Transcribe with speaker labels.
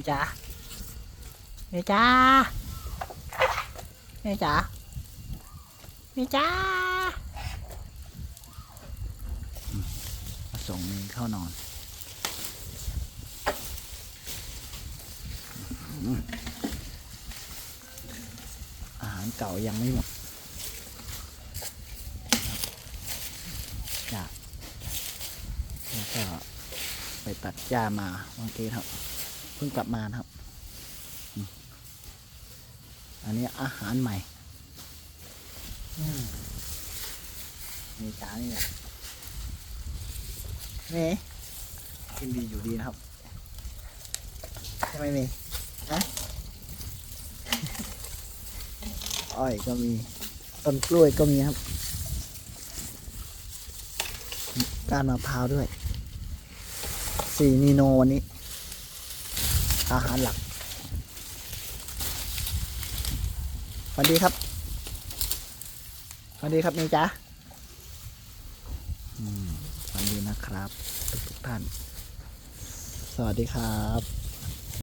Speaker 1: ม่จ๋าแม่จ๋าแม่จ๋าแม่จ๋ามาส่งเมย์เข้านอนอาหารเก่ายังไม่หมดจ้ะแล้วก็ไปตัดหญ้ามาเมื่อกี้ครับ พิ่งกลับมานะครับ อันนี้อาหารใหม่มมีจ้านี่แหละเมย์กินดีอยู่ดีนะครับใช่ไหมเมย์ฮะอ้อยก็มีต้นกล้วยก็มีครับก้านมะพร้าวด้วย สี่นีโนวันนี้ อาหารหลักสวัสดีครับสวัสดีครับนี่จ๊ะอืมสวัสดีนะครับทุกทุกๆท่าน สวัสดีครับ